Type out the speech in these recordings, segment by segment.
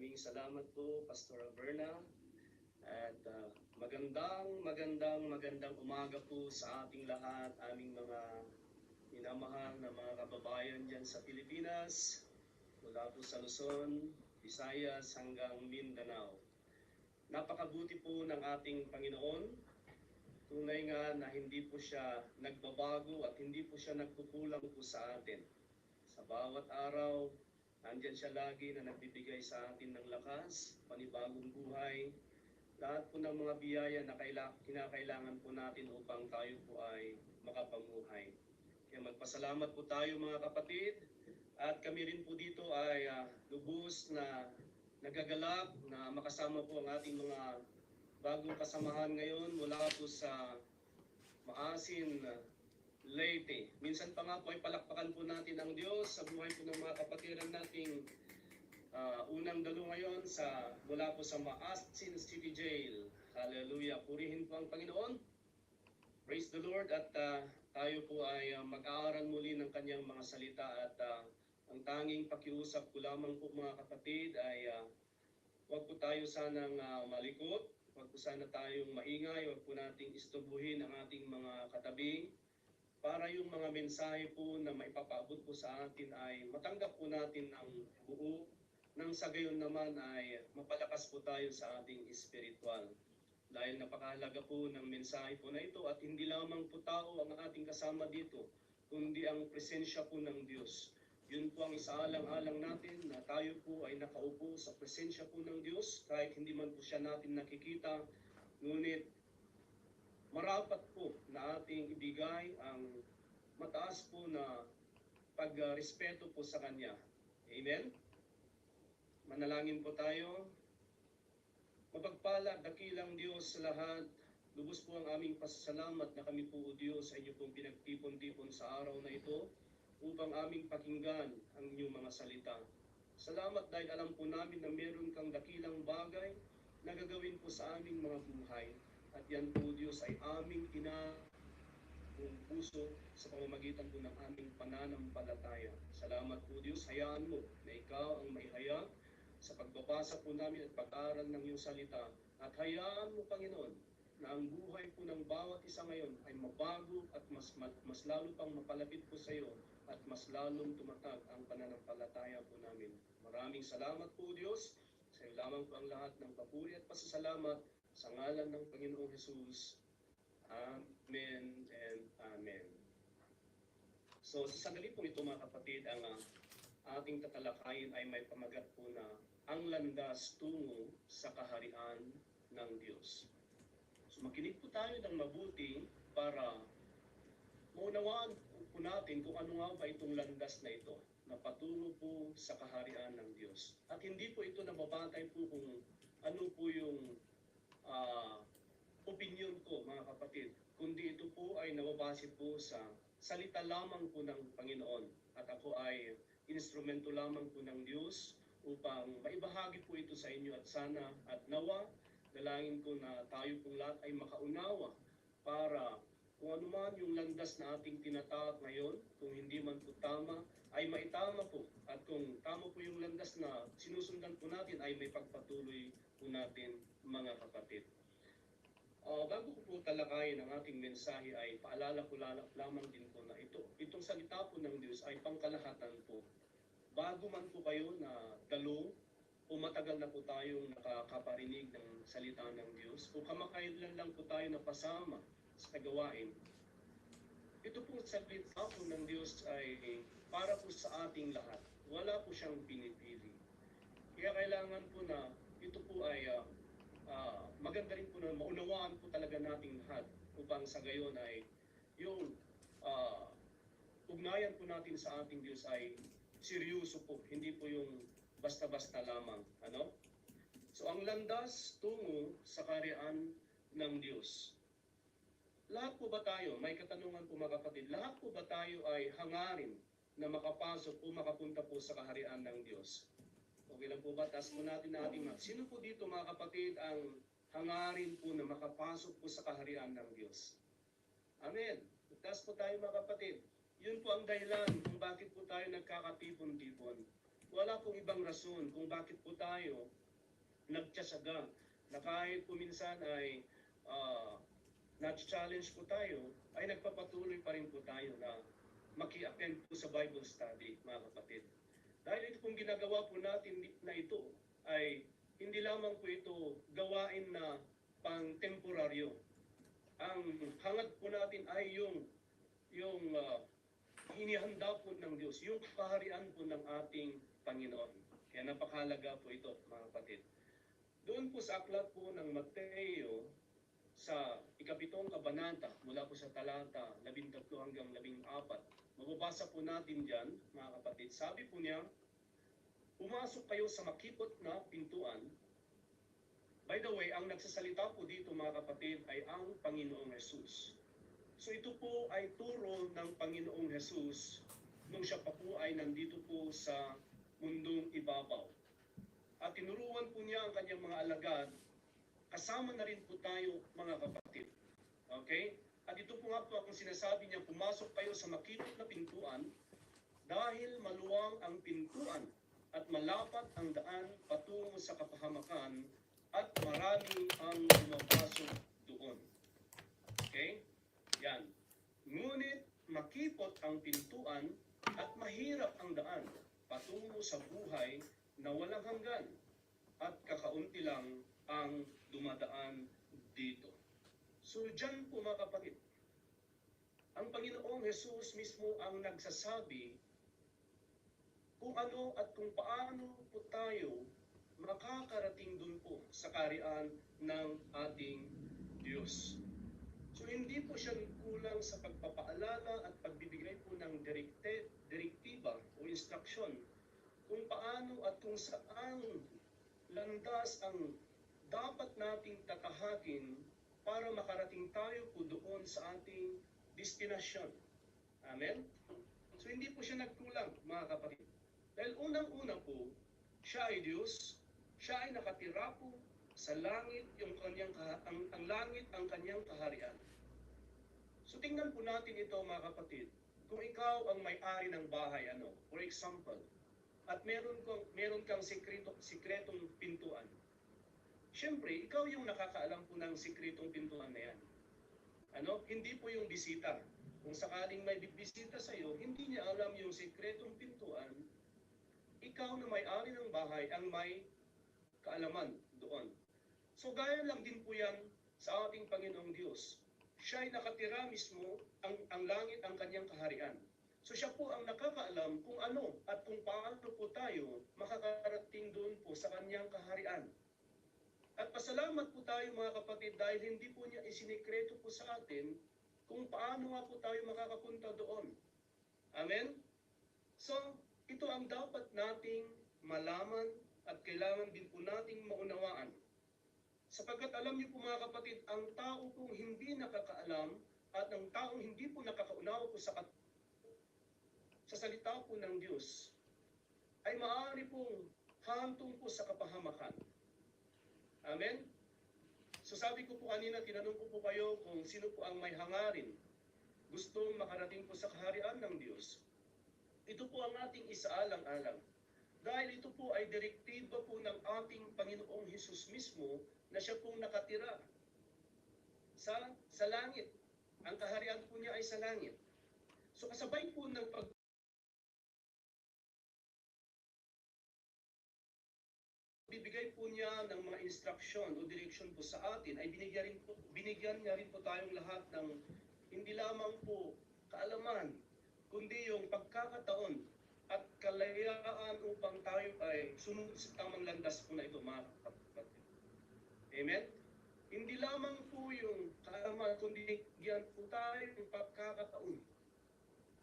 Maraming salamat po, Pastor Averna. At ah, magandang, magandang, magandang umaga po sa ating lahat, aming mga minamahal na mga kababayan dyan sa Pilipinas, mula po sa Luzon, Visayas hanggang Mindanao. Napakabuti po ng ating Panginoon. Tunay nga na hindi po siya nagbabago at hindi po siya nagkukulang po sa atin. Sa bawat araw, nandyan siya lagi na nagbibigay sa atin ng lakas, panibagong buhay, lahat po ng mga biyaya na kaila- kinakailangan po natin upang tayo po ay makapamuhay. Kaya magpasalamat po tayo mga kapatid at kami rin po dito ay ah, lubos na nagagalak na makasama po ang ating mga bagong kasamahan ngayon mula po sa Maasin, Leyte. Minsan pa nga po ay palakpakan po natin ang Diyos sa buhay po ng mga kapatiran nating ah, unang dalo ngayon sa mula po sa Maasin City Jail. Hallelujah. Purihin po ang Panginoon. Praise the Lord at ah, tayo po ay ah, mag-aaral muli ng kanyang mga salita at ah, ang tanging pakiusap ko lamang po mga kapatid ay ah, huwag po tayo sanang ah, malikot, huwag po sana tayong maingay, huwag po nating istubuhin ang ating mga katabi para yung mga mensahe po na maipapaabot po sa atin ay matanggap po natin ng buo nang sa gayon naman ay mapalakas po tayo sa ating espiritual. Dahil napakahalaga po ng mensahe po na ito at hindi lamang po tao ang ating kasama dito, kundi ang presensya po ng Diyos. Yun po ang isaalang-alang natin na tayo po ay nakaupo sa presensya po ng Diyos kahit hindi man po siya natin nakikita. Ngunit marapat po na ating ibigay ang mataas po na pagrespeto po sa Kanya. Amen? Manalangin po tayo. Mapagpala, dakilang Diyos sa lahat, lubos po ang aming pasasalamat na kami po, O Diyos, sa inyo pong pinagtipon-tipon sa araw na ito upang aming pakinggan ang inyong mga salita. Salamat dahil alam po namin na meron kang dakilang bagay na gagawin po sa aming mga buhay. At yan po, Diyos, ay aming tina buong puso sa pamamagitan po ng aming pananampalataya. Salamat po, Diyos. Hayaan mo na ikaw ang may hayag sa pagbabasa po namin at pag-aaral ng iyong salita. At hayaan mo, Panginoon, na ang buhay po ng bawat isa ngayon ay mabago at mas, mas, mas lalo pang mapalapit po sa iyo at mas lalong tumatag ang pananampalataya po namin. Maraming salamat po, Diyos. Sa iyo lamang po ang lahat ng papuri at pasasalamat sa ngalan ng Panginoong Jesus. Amen and Amen. So sa sandali po ito mga kapatid, ang ah, ating tatalakayin ay may pamagat po na ang landas tungo sa kaharian ng Diyos. So makinig po tayo ng mabuti para maunawaan po natin kung ano nga ba itong landas na ito na patungo po sa kaharian ng Diyos. At hindi po ito nababatay po kung ano po yung ah, opinion ko mga kapatid, kundi ito po ay nababase po sa salita lamang po ng Panginoon. At ako ay instrumento lamang po ng Diyos upang maibahagi po ito sa inyo at sana at nawa, dalangin ko na tayo pong lahat ay makaunawa para kung ano man yung landas na ating tinatahak ngayon, kung hindi man po tama, ay maitama po. At kung tama po yung landas na sinusundan po natin, ay may pagpatuloy po natin mga kapatid. Ah, bago ko po talakayin ang ating mensahe ay paalala ko lala- lamang din po na ito, itong salita po ng Diyos ay pangkalahatan po. Bago man po kayo na dalo o matagal na po tayong nakakaparinig ng salita ng Diyos o kamakailan lang po tayo napasama sa gawain, ito pong salita po ng Diyos ay para po sa ating lahat. Wala po siyang pinipili. Kaya kailangan po na ito po ay ah, ah, maganda rin po na maunawaan po talaga nating lahat upang sa gayon ay yung ah, ugnayan po natin sa ating Diyos ay seryoso po, hindi po yung basta-basta lamang. Ano? So ang landas tungo sa karyaan ng Diyos. Lahat po ba tayo, may katanungan po mga kapatid, lahat po ba tayo ay hangarin na makapasok o makapunta po sa kaharian ng Diyos? Okay lang po ba? Taas po natin na ating mga. Sino po dito mga kapatid ang hangarin po na makapasok po sa kaharian ng Diyos? Amen. Taas po tayo mga kapatid. Yun po ang dahilan kung bakit po tayo nagkakatipon-tipon. wala pong ibang rason kung bakit po tayo nagtyasaga na kahit po minsan ay uh, na-challenge po tayo, ay nagpapatuloy pa rin po tayo na maki-attend po sa Bible study, mga kapatid. Dahil ito pong ginagawa po natin na ito ay hindi lamang po ito gawain na pang temporaryo. Ang hangad po natin ay yung yung uh, inihanda po ng Diyos, yung kaharian po ng ating Panginoon. Kaya napakahalaga po ito, mga kapatid. Doon po sa aklat po ng Mateo, sa ikapitong kabanata, mula po sa talata 13 hanggang 14, mababasa po natin dyan, mga kapatid, sabi po niya, pumasok kayo sa makipot na pintuan. By the way, ang nagsasalita po dito mga kapatid ay ang Panginoong Jesus. So ito po ay turo ng Panginoong Jesus nung siya pa po ay nandito po sa mundong ibabaw. At tinuruan po niya ang kanyang mga alagad, kasama na rin po tayo mga kapatid. Okay? At ito po nga po ang sinasabi niya, pumasok kayo sa makipot na pintuan dahil maluwang ang pintuan at malapat ang daan patungo sa kapahamakan at marami ang pumapasok doon. Okay? Yan. Ngunit makipot ang pintuan at mahirap ang daan patungo sa buhay na walang hanggan at kakaunti lang ang dumadaan dito. So dyan po mga kapatid, ang Panginoong Jesus mismo ang nagsasabi kung ano at kung paano po tayo makakarating dun po sa karian ng ating Diyos. So hindi po siya kulang sa pagpapaalala at pagbibigay po ng direkte, direktiba o instruksyon kung paano at kung saan landas ang dapat nating tatahakin para makarating tayo po doon sa ating destinasyon. Amen? So hindi po siya nagkulang, mga kapatid. Dahil unang-una po, siya ay Diyos, siya ay nakatira po sa langit, yung kanyang, ang, ang langit ang kanyang kaharian. So tingnan po natin ito mga kapatid. Kung ikaw ang may-ari ng bahay, ano, for example, at meron kang, meron kang sikreto, sikretong pintuan. Siyempre, ikaw yung nakakaalam po ng sikretong pintuan na yan. Ano? Hindi po yung bisita. Kung sakaling may bibisita sa iyo, hindi niya alam yung sikretong pintuan, ikaw na may-ari ng bahay ang may kaalaman doon. So gaya lang din po yan sa ating Panginoong Diyos. Siya ay nakatira mismo, ang, ang langit ang kanyang kaharian. So siya po ang nakakaalam kung ano at kung paano po tayo makakarating doon po sa kanyang kaharian. At pasalamat po tayo mga kapatid dahil hindi po niya isinikreto po sa atin kung paano nga po tayo makakapunta doon. Amen? So, ito ang dapat nating malaman at kailangan din po nating maunawaan. Sapagkat alam niyo po mga kapatid, ang tao pong hindi nakakaalam at ang taong hindi po nakakaunawa po sa, sa salita po ng Diyos ay maaari pong hantong po sa kapahamakan. Amen? So sabi ko po kanina, tinanong ko po kayo kung sino po ang may hangarin gustong makarating po sa kaharian ng Diyos. Ito po ang ating isaalang-alang. Dahil ito po ay direktiba po ng ating Panginoong Hesus mismo na siya pong nakatira sa, sa langit. Ang kaharian po niya ay sa langit. So kasabay po ng pag bibigay po niya ng mga instruction o direction po sa atin ay binigyan, rin po, binigyan niya rin po tayong lahat ng hindi lamang po kaalaman, kundi yung pagkakataon at kalayaan upang tayo ay sumunod sa tamang landas po na ito, mga kapatid. Amen? Hindi lamang po yung kaalaman, kundi bigyan po tayo ng pagkakataon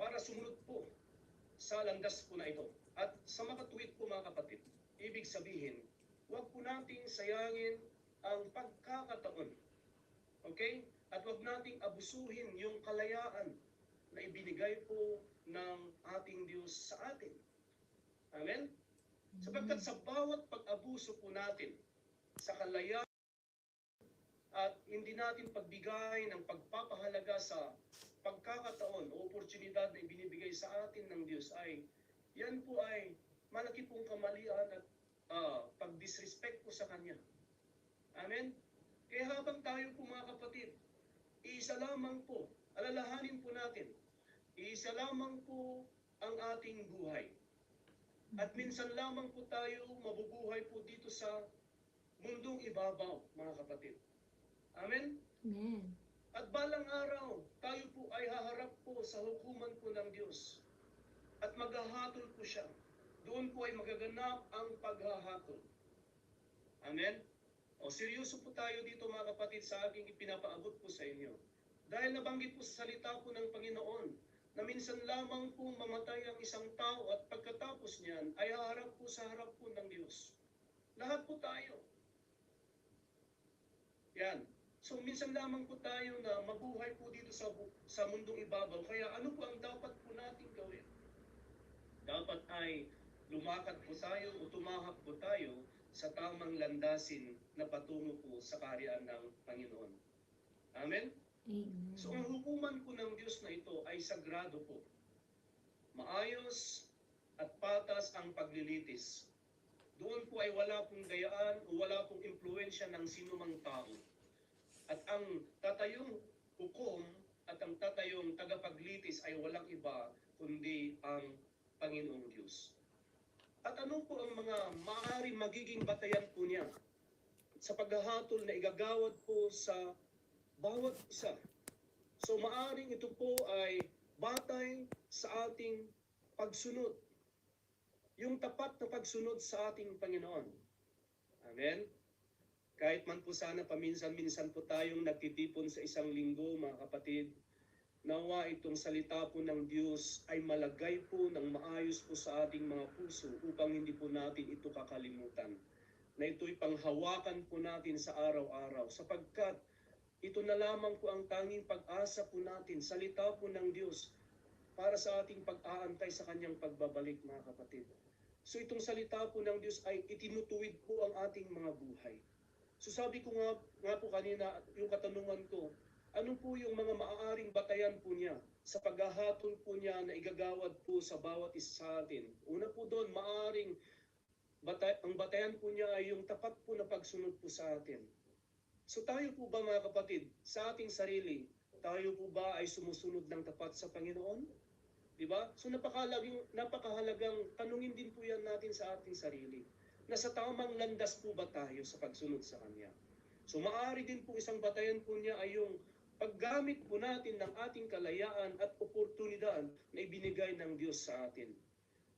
para sumunod po sa landas po na ito. At sa makatuwid po mga kapatid, ibig sabihin, huwag po nating sayangin ang pagkakataon. Okay? At huwag nating abusuhin yung kalayaan na ibinigay po ng ating Diyos sa atin. Amen? Sapagkat sa bawat pag-abuso po natin sa kalayaan at hindi natin pagbigay ng pagpapahalaga sa pagkakataon o oportunidad na ibinibigay sa atin ng Diyos ay yan po ay malaki pong kamalian at ah, pag-disrespect po sa Kanya. Amen? Kaya habang tayo po mga kapatid, iisa lamang po, alalahanin po natin, iisa lamang po ang ating buhay. At minsan lamang po tayo mabubuhay po dito sa mundong ibabaw, mga kapatid. Amen? Amen. At balang araw, tayo po ay haharap po sa hukuman po ng Diyos. At maghahatol po siya. Doon po ay magaganap ang paghahatol. Amen? O seryoso po tayo dito mga kapatid sa aking ipinapaabot po sa inyo. Dahil nabanggit po sa salita po ng Panginoon na minsan lamang po mamatay ang isang tao at pagkatapos niyan ay haharap po sa harap po ng Diyos. Lahat po tayo. Yan. So minsan lamang po tayo na mabuhay po dito sa sa mundong ibabaw. Kaya ano po ang dapat po nating gawin? Dapat ay lumakad po tayo o tumahak po tayo sa tamang landasin na patungo po sa kaharian ng Panginoon. Amen? Amen. So ang hukuman po ng Diyos na ito ay sagrado po. Maayos at patas ang paglilitis. Doon po ay wala pong gayaan o wala pong impluensya ng sinumang tao. At ang tatayong hukom at ang tatayong tagapaglitis ay walang iba kundi ang Panginoong Diyos. At ano po ang mga maaari magiging batayan po niya sa paghahatol na igagawad po sa bawat isa. So maaring ito po ay batay sa ating pagsunod. Yung tapat na pagsunod sa ating Panginoon. Amen? Kahit man po sana paminsan-minsan po tayong nagtitipon sa isang linggo, mga kapatid, nawa itong salita po ng Diyos ay malagay po ng maayos po sa ating mga puso upang hindi po natin ito kakalimutan. Na ito'y panghawakan po natin sa araw-araw sapagkat ito na lamang po ang tanging pag-asa po natin, salita po ng Diyos para sa ating pag-aantay sa kanyang pagbabalik mga kapatid. So itong salita po ng Diyos ay itinutuwid po ang ating mga buhay. So sabi ko nga, nga po kanina, yung katanungan ko, ano po yung mga maaaring batayan po niya sa paghahatol po niya na igagawad po sa bawat isa sa atin? Una po doon, maaaring batay, ang batayan po niya ay yung tapat po na pagsunod po sa atin. So tayo po ba mga kapatid, sa ating sarili, tayo po ba ay sumusunod ng tapat sa Panginoon? Di ba? So napakahalagang, napakahalagang tanungin din po yan natin sa ating sarili. Nasa tamang landas po ba tayo sa pagsunod sa Kanya? So maaari din po isang batayan po niya ay yung paggamit po natin ng ating kalayaan at oportunidad na ibinigay ng Diyos sa atin.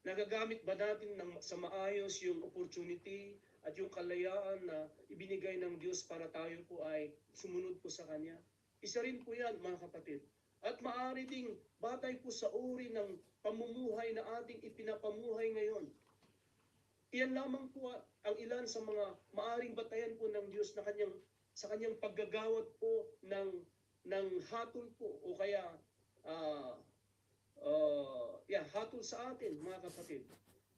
Nagagamit ba natin ng, sa maayos yung opportunity at yung kalayaan na ibinigay ng Diyos para tayo po ay sumunod po sa Kanya? Isa rin po yan mga kapatid. At maaari ding batay po sa uri ng pamumuhay na ating ipinapamuhay ngayon. Iyan lamang po ang ilan sa mga maaring batayan po ng Diyos na kanyang sa kanyang paggagawad po ng ng hatol po o kaya ah ah, yeah, hatol sa atin mga kapatid.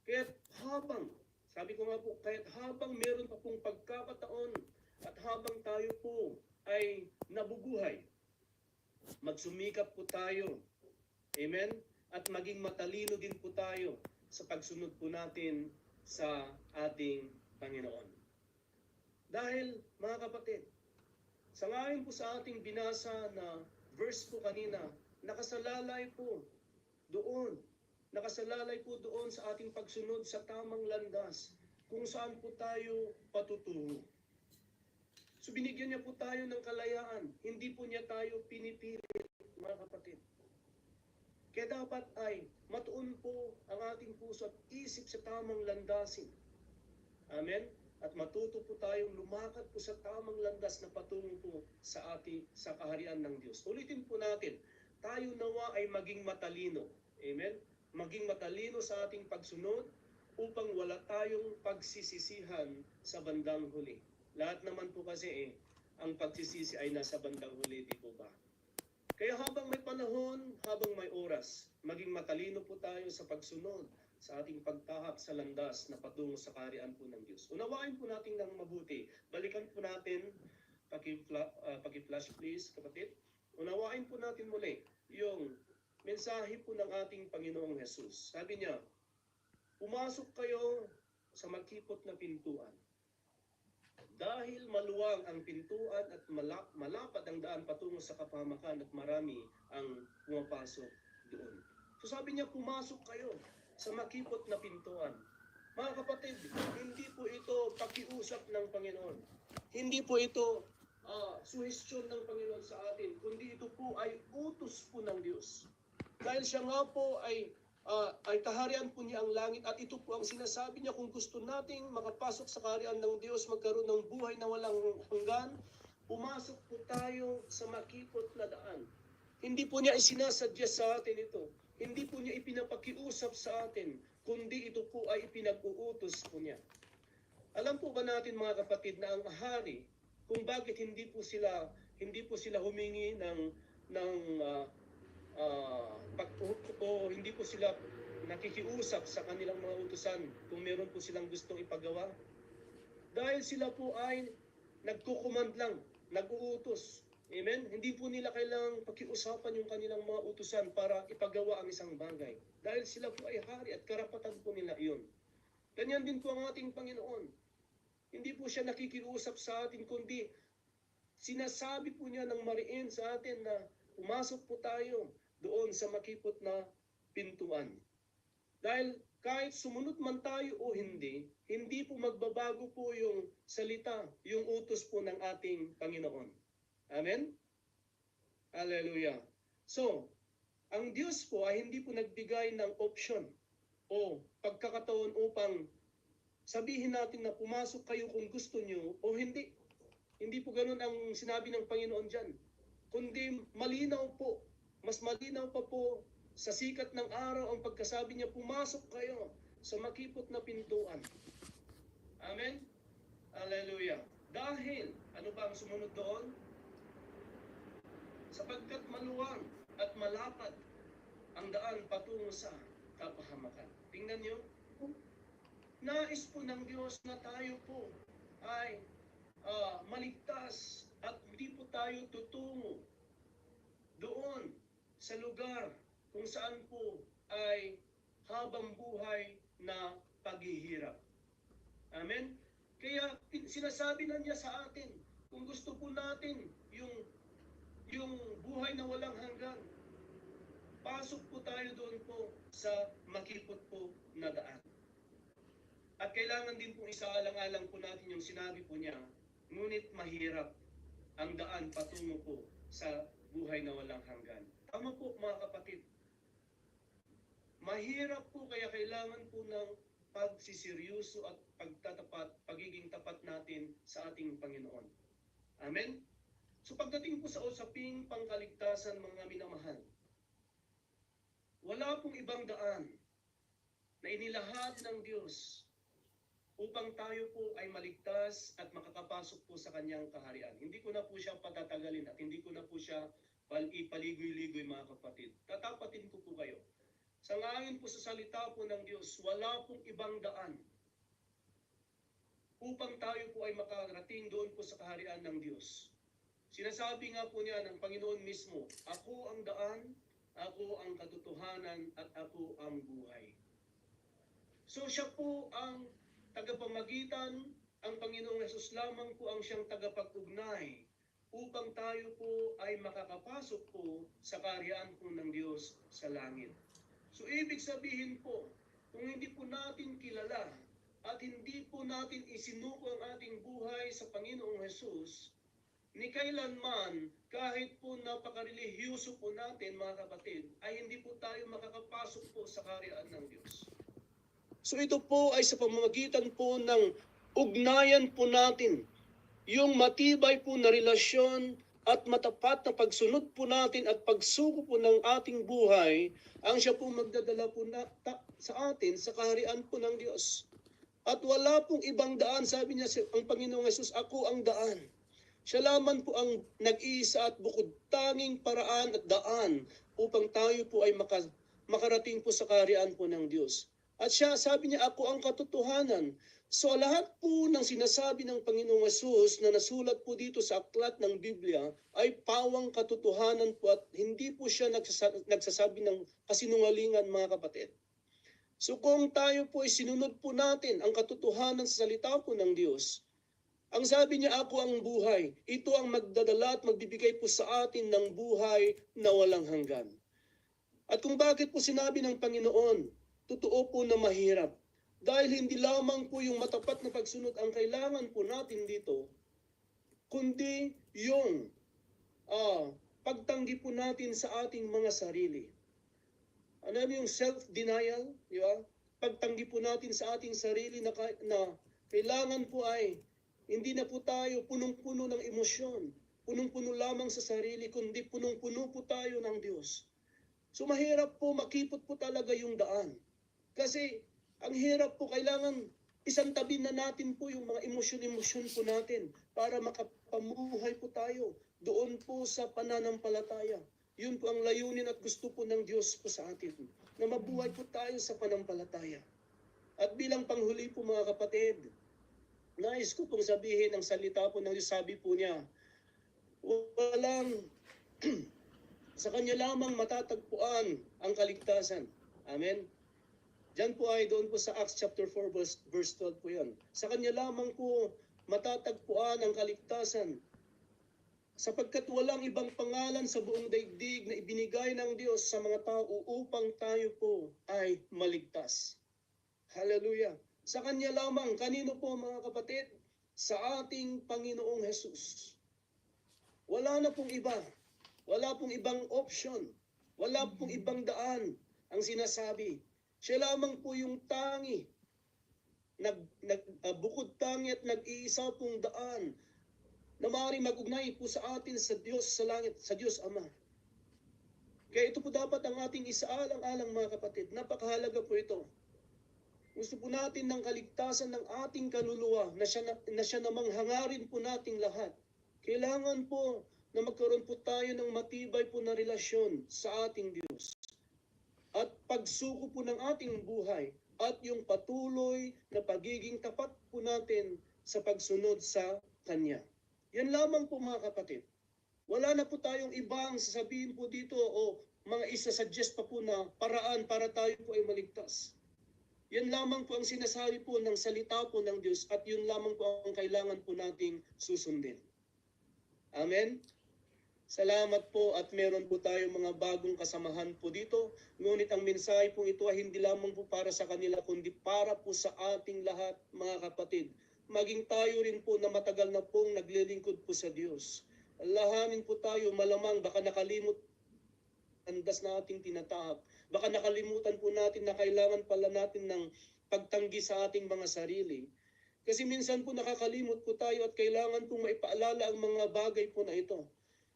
Kaya habang sabi ko nga po, kahit habang meron pa pong pagkakataon at habang tayo po ay nabubuhay, magsumikap po tayo. Amen? At maging matalino din po tayo sa pagsunod po natin sa ating Panginoon. Dahil, mga kapatid, sa ngayon po sa ating binasa na verse po kanina, nakasalalay po doon, nakasalalay po doon sa ating pagsunod sa tamang landas kung saan po tayo patutungo. So binigyan niya po tayo ng kalayaan, hindi po niya tayo pinipilit, mga kapatid. Kaya dapat ay matuon po ang ating puso at isip sa tamang landasin. Amen? At matuto po tayong lumakad po sa tamang landas na patungo po sa ating sa kaharian ng Diyos. Ulitin po natin, tayo nawa ay maging matalino. Amen? Maging matalino sa ating pagsunod upang wala tayong pagsisisihan sa bandang huli. Lahat naman po kasi eh, ang pagsisisi ay nasa bandang huli, di po ba? Kaya habang may panahon, habang may oras, maging matalino po tayo sa pagsunod sa ating pagtahak sa landas na patungo sa kaharian po ng Diyos. Unawain po natin ng mabuti. Balikan po natin, ah, paki-flash please, kapatid. Unawain po natin muli yung mensahe po ng ating Panginoong Jesus. Sabi niya, pumasok kayo sa makipot na pintuan. Dahil maluwang ang pintuan at malap, malapad ang daan patungo sa kapahamakan at marami ang pumapasok doon. So sabi niya, pumasok kayo sa makipot na pintuan. Mga kapatid, hindi po ito pakiusap ng Panginoon. Hindi po ito uh, suhestyon ng Panginoon sa atin, kundi ito po ay utos po ng Diyos. Dahil siya nga po ay ah, ay kaharian po niya ang langit at ito po ang sinasabi niya kung gusto nating makapasok sa kaharian ng Diyos, magkaroon ng buhay na walang hanggan, pumasok po tayo sa makipot na daan. Hindi po niya isinasadya sa atin ito. Hindi po niya ipinapakiusap sa atin, kundi ito po ay ipinag-uutos po niya. Alam po ba natin mga kapatid na ang hari, kung bakit hindi po sila hindi po sila humingi ng ng ah, ah, pag, o, o hindi po sila nakikiusap sa kanilang mga utusan kung meron po silang gustong ipagawa. Dahil sila po ay nagkukumand lang, nag-uutos. Amen? Hindi po nila kailangang pakiusapan yung kanilang mga utusan para ipagawa ang isang bagay. Dahil sila po ay hari at karapatan po nila iyon. Ganyan din po ang ating Panginoon. Hindi po siya nakikiusap sa atin, kundi sinasabi po niya ng mariin sa atin na pumasok po tayo doon sa makipot na pintuan. Dahil kahit sumunod man tayo o hindi, hindi po magbabago po yung salita, yung utos po ng ating Panginoon. Amen? Hallelujah. So, ang Diyos po ay hindi po nagbigay ng option o pagkakataon upang sabihin natin na pumasok kayo kung gusto nyo o hindi. Hindi po ganun ang sinabi ng Panginoon dyan. Kundi malinaw po, mas malinaw pa po sa sikat ng araw ang pagkasabi niya, pumasok kayo sa makipot na pintuan. Amen? Hallelujah. Dahil, ano ba ang sumunod doon? Sapagkat maluwang at malapad ang daan patungo sa kapahamakan. Tingnan niyo, nais po ng Diyos na tayo po ay ah, maligtas at hindi po tayo tutungo doon sa lugar kung saan po ay habang buhay na paghihirap. Amen? Kaya sinasabi na niya sa atin, kung gusto po natin yung yung buhay na walang hanggan, pasok po tayo doon po sa makipot po na daan. At kailangan din po isaalang-alang po natin yung sinabi po niya, ngunit mahirap ang daan patungo po sa buhay na walang hanggan. Tama po mga kapatid. Mahirap po kaya kailangan po ng pagsiseryoso at pagtatapat, pagiging tapat natin sa ating Panginoon. Amen? So pagdating po sa usaping pangkaligtasan mga minamahal, wala pong ibang daan na inilahad ng Diyos upang tayo po ay maligtas at makakapasok po sa kanyang kaharian. Hindi ko na po siya patatagalin at hindi ko na po siya pal- ipaligoy-ligoy mga kapatid. Tatapatin ko po kayo. Sa ngayon po sa salita po ng Diyos, wala pong ibang daan upang tayo po ay makarating doon po sa kaharian ng Diyos. Sinasabi nga po niya ng Panginoon mismo, Ako ang daan, ako ang katotohanan, at ako ang buhay. So siya po ang tagapamagitan, ang Panginoong Yesus lamang po ang siyang tagapag-ugnay upang tayo po ay makakapasok po sa kaharian po ng Diyos sa langit. So ibig sabihin po, kung hindi po natin kilala at hindi po natin isinuko ang ating buhay sa Panginoong Yesus, ni kailanman, kahit po napaka-religyoso po natin mga kapatid, ay hindi po tayo makakapasok po sa kaharian ng Diyos. So ito po ay sa pamamagitan po ng ugnayan po natin, yung matibay po na relasyon at matapat na pagsunod po natin at pagsuko po ng ating buhay, ang siya po magdadala po na, ta- sa atin sa kaharian po ng Diyos. At wala pong ibang daan, sabi niya ang Panginoong Yesus, ako ang daan. Siya lamang po ang nag-iisa at bukod tanging paraan at daan upang tayo po ay maka, makarating po sa kaharian po ng Diyos. At siya, sabi niya, ako ang katotohanan. So lahat po ng sinasabi ng Panginoong Yesus na nasulat po dito sa aklat ng Biblia ay pawang katotohanan po at hindi po siya nagsasa- nagsasabi ng kasinungalingan mga kapatid. So kung tayo po ay sinunod po natin ang katotohanan sa salita po ng Diyos, ang sabi niya, ako ang buhay. Ito ang magdadala at magbibigay po sa atin ng buhay na walang hanggan. At kung bakit po sinabi ng Panginoon, totoo po na mahirap. Dahil hindi lamang po yung matapat na pagsunod ang kailangan po natin dito, kundi yung ah, pagtanggi po natin sa ating mga sarili. Ano yung self-denial? Di ba? Pagtanggi po natin sa ating sarili na, na kailangan po ay hindi na po tayo punong-puno ng emosyon, punong-puno lamang sa sarili, kundi punong-puno po tayo ng Diyos. So mahirap po, makipot po talaga yung daan. Kasi ang hirap po, kailangan isang tabi na natin po yung mga emosyon-emosyon po natin para makapamuhay po tayo doon po sa pananampalataya. Yun po ang layunin at gusto po ng Diyos po sa atin, na mabuhay po tayo sa panampalataya. At bilang panghuli po mga kapatid, nais ko pong sabihin ang salita po ng sabi po niya, walang sa kanya lamang matatagpuan ang kaligtasan. Amen. Diyan po ay doon po sa Acts chapter 4 verse, verse 12 po yan. Sa kanya lamang po matatagpuan ang kaligtasan sapagkat walang ibang pangalan sa buong daigdig na ibinigay ng Diyos sa mga tao upang tayo po ay maligtas. Hallelujah. Sa Kanya lamang, kanino po mga kapatid? Sa ating Panginoong Jesus. Wala na pong iba. Wala pong ibang option. Wala pong ibang daan ang sinasabi. Siya lamang po yung tangi. Nag, nag, ah, bukod tangi at nag-iisa pong daan na maaaring mag-ugnay po sa atin sa Diyos sa langit, sa Diyos Ama. Kaya ito po dapat ang ating isaalang-alang mga kapatid. Napakahalaga po ito. Gusto po natin ng kaligtasan ng ating kaluluwa na siya, na, na siya namang hangarin po nating lahat. Kailangan po na magkaroon po tayo ng matibay po na relasyon sa ating Diyos. At pagsuko po ng ating buhay at yung patuloy na pagiging tapat po natin sa pagsunod sa Kanya. Yan lamang po mga kapatid. Wala na po tayong ibang sasabihin po dito o mga isa-suggest pa po na paraan para tayo po ay maligtas. Yan lamang po ang sinasabi po ng salita po ng Diyos at yun lamang po ang kailangan po nating susundin. Amen? Salamat po at meron po tayong mga bagong kasamahan po dito. Ngunit ang mensahe po ito ay hindi lamang po para sa kanila kundi para po sa ating lahat mga kapatid maging tayo rin po na matagal na pong naglilingkod po sa Diyos. Lahanin po tayo, malamang baka nakalimot andas na ating tinatahak. Baka nakalimutan po natin na kailangan pala natin ng pagtanggi sa ating mga sarili. Kasi minsan po nakakalimot po tayo at kailangan po maipaalala ang mga bagay po na ito.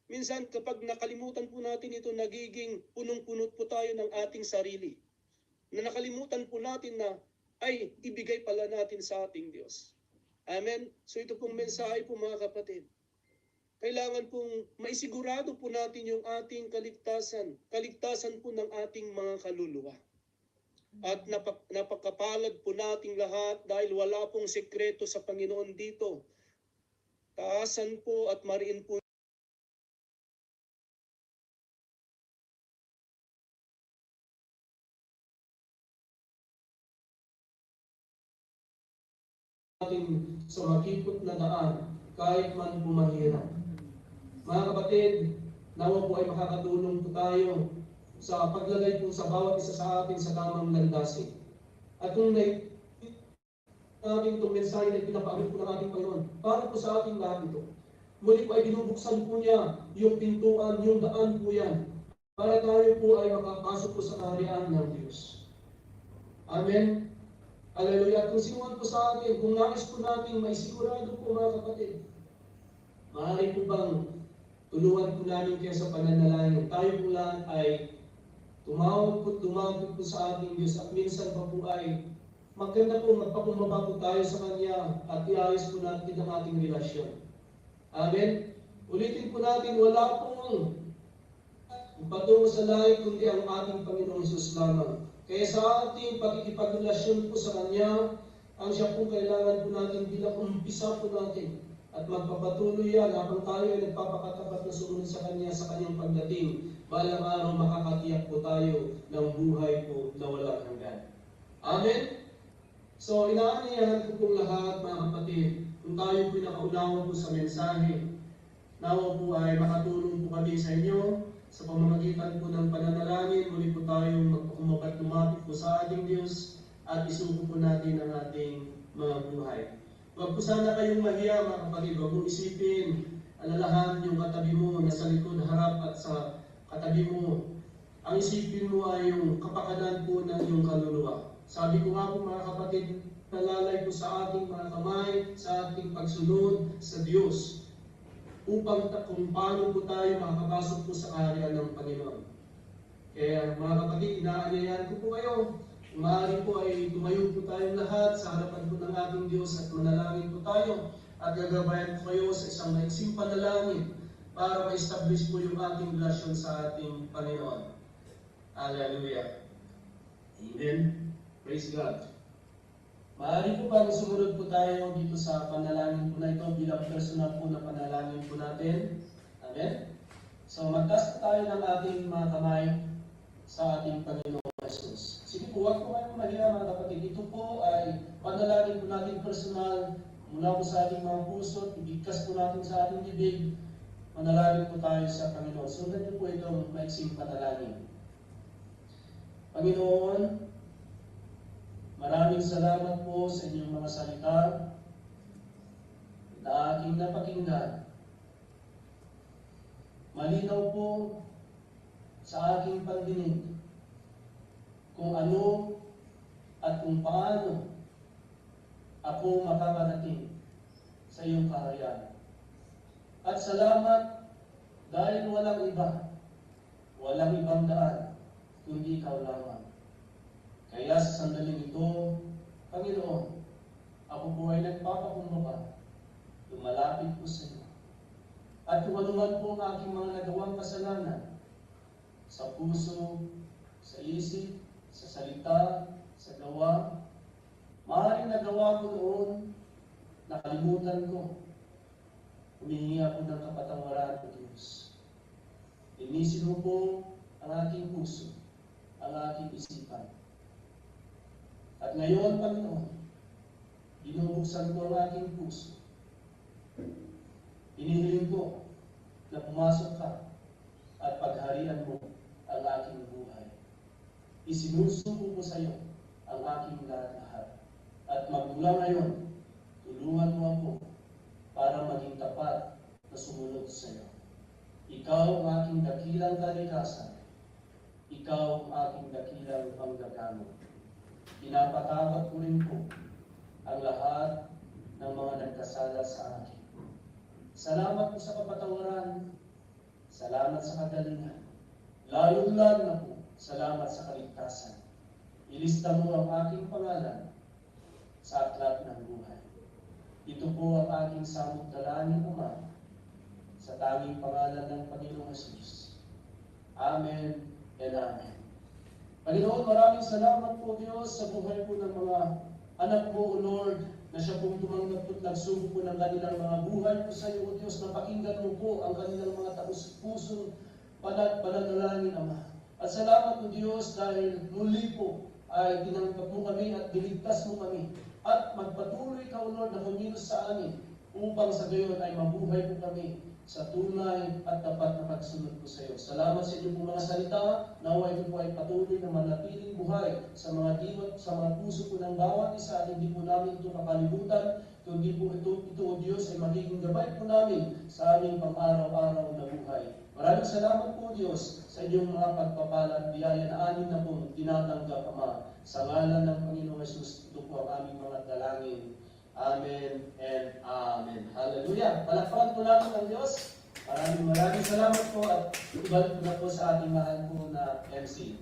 Minsan kapag nakalimutan po natin ito, nagiging punong-punot po tayo ng ating sarili. Na nakalimutan po natin na ay ibigay pala natin sa ating Diyos. Amen? So ito pong mensahe po mga kapatid. Kailangan pong maisigurado po natin yung ating kaligtasan. Kaligtasan po ng ating mga kaluluwa. At napak- napakapalad po nating lahat dahil wala pong sekreto sa Panginoon dito. Taasan po at mariin po natin sa makipot na daan kahit man bumahirap. Mga kapatid, nawa po ay makakatulong po tayo sa paglagay po sa bawat isa sa atin sa tamang landasin. At kung na natin itong mensahe na pinapaabot po ng ating Panginoon, para po sa ating lahat ito. Muli po ay binubuksan po niya yung pintuan, yung daan po yan, para tayo po ay makapasok po sa kaharian ng Diyos. Amen. Hallelujah. Kung sinuwan po sa atin, kung nais po natin maisigurado po mga kapatid, maaari po bang tulungan po namin kayo sa pananalangin. Tayo po lahat ay tumawag po, tumawag po sa ating Diyos at minsan pa po ay maganda po magpakumbaba po tayo sa Kanya at iayos po natin ang ating relasyon. Amen? Ulitin po natin, wala pong patungo sa langit kundi ang ating Panginoong Isus lamang. Kaya sa ating pakikipagrelasyon po sa Kanya, ang siya po kailangan po natin bilang umpisa po natin at magpapatuloy yan habang tayo ay nagpapakatapat na sumunod sa Kanya sa Kanyang pagdating. Balang araw makakatiyak po tayo ng buhay po na walang hanggan. Amen? So, inaaniyahan ko pong lahat, mga kapatid, kung tayo po po sa mensahe, nawa po ay makatulong po kami sa inyo sa pamamagitan po ng pananalangin, muli po tayong magpakumabat lumapit po sa ating Diyos at isuko po natin ang ating mga buhay. Huwag po sana kayong mahiya mga kapatid, huwag mong isipin, alalahan yung katabi mo na sa likod, harap at sa katabi mo. Ang isipin mo ay yung kapakanan po ng iyong kaluluwa. Sabi ko nga po mga kapatid, nalalay po sa ating mga kamay, sa ating pagsunod sa Diyos upang kung paano po tayo makakapasok po sa kaharian ng Panginoon. Kaya mga kapatid, inaanyayahan ko po kayo. Maaari po ay tumayo po tayong lahat sa harapan po ng ating Diyos at manalangin po tayo at gagabayan po kayo sa isang maiksing panalangin para ma-establish po yung ating relasyon sa ating Panginoon. Hallelujah. Amen. Praise God. Maaari po bang sumunod po tayo dito sa panalangin po na ito bilang personal po na panalangin po natin. Amen? So magtaas po tayo ng ating mga kamay sa ating Panginoon huwag po kayong mahiya mga kapatid. Ito po ay panalangin po natin personal mula po sa ating mga puso, ibigkas po natin sa ating bibig, manalangin po tayo sa Panginoon. Sundan niyo po itong maiksing panalangin. Panginoon, Maraming salamat po sa inyong mga salita na aking napakinggan. Malinaw po sa aking pandinig kung ano at kung paano ako makakarating sa iyong kaharian. At salamat dahil walang iba, walang ibang daan, kundi ikaw lamang. Kaya sa sandaling ito, Panginoon, ako po ay nagpapakumbaba, lumalapit po sa iyo. At kung ano man po ang aking mga nagawang kasalanan, sa puso, sa isip, sa salita, sa gawa, maaaring nagawa ko noon, nakalimutan ko, humihingi ako ng kapatawaran ko Diyos. Linisin mo po ang aking puso, ang aking isipan. At ngayon, Panginoon, binubuksan ko ang aking puso. Inihiling ko na pumasok ka at pagharian mo ang aking buhay. Isinusuko ko sa iyo ang aking lahat-lahat. At magmula ngayon, tulungan mo ako para maging tapat na sumunod sa iyo. Ikaw ang aking dakilang kalikasan. Ikaw ang aking dakilang panggagamot. Pinapatawad ko rin po ang lahat ng mga nagkasala sa akin. Salamat po sa kapatawaran. Salamat sa kagalingan. Layong-lalo na po, salamat sa kaligtasan. Ilista mo ang aking pangalan sa aklat ng buhay. Ito po ang aking samot dalangin, Ama, sa tanging pangalan ng Panginoong Jesus. Amen and Amen. Panginoon, maraming salamat po Diyos sa buhay po ng mga anak mo, O Lord, na siya pong tumanggap at nagsubo po ng kanilang mga buhay po sa iyo, O Diyos, napakinggan mo po ang kanilang mga taus puso, panat pananalangin, Ama. At salamat po Diyos dahil muli po ay tinanggap mo kami at biligtas mo kami. At magpatuloy ka, Lord, na kumilos sa amin upang sa gayon ay mabuhay po kami sa tunay at tapat na pagsunod po sa iyo. Salamat sa inyong mga salita. Naway ito po ay patuloy na manatiling buhay sa mga diwa, sa mga puso po ng bawat isa at hindi po namin ito makalimutan, kundi po ito, ito o Diyos ay magiging gabay po namin sa aming pang-araw-araw na buhay. Maraming salamat po Diyos sa inyong mga pagpapala at biyaya na anin na po tinatanggap Ama. Sa ngalan ng Panginoong Jesus, ito po ang aming mga dalangin. Amen and Amen. Hallelujah. Palakpakan po natin ang Diyos. Maraming maraming salamat po at ibalik po na po sa ating mahal po na MC.